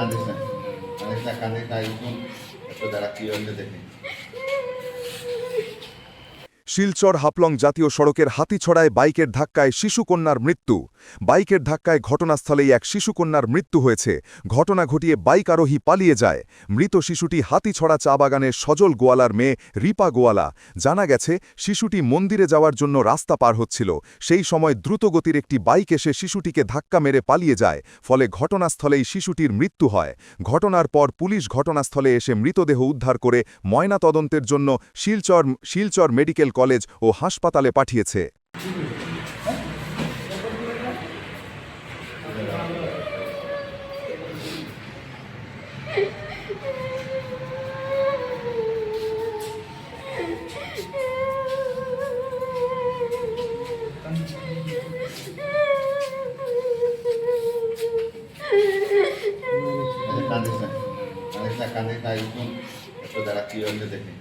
Alexa, Alexa, Alexa, Alexa, Alexa, Silchar Haflong জাতীয় সড়কের হাতিছড়ায় বাইকের ধাক্কায় শিশুকন্যার মৃত্যু। বাইকের ধাক্কায় ঘটনাস্থলেই এক শিশুকন্যার মৃত্যু হয়েছে। ঘটনা ঘটিয়ে বাইক আরোহী পালিয়ে যায়। মৃত শিশুটি হাতিছড়া চা বাগানের সজল গোয়ালার মেয়ে রিপা গোয়ালা। জানা গেছে, শিশুটি মন্দিরে যাওয়ার জন্য রাস্তা পার হচ্ছিল। সেই সময় দ্রুতগতির একটি বাইক এসে শিশুটিকে ধাক্কা মেরে পালিয়ে যায়। ফলে ঘটনাস্থলেই শিশুটির মৃত্যু হয়। ঘটনার পর পুলিশ ঘটনাস্থলে এসে মৃতদেহ উদ্ধার করে ময়নাতদন্তের জন্য শিলচর শিলচর মেডিকেল কলেজ ও হাসপাতালে পাঠিয়েছে। কান্দিস না কান্দিস না কান্দিস না একটু দাঁড়া কি দেখি।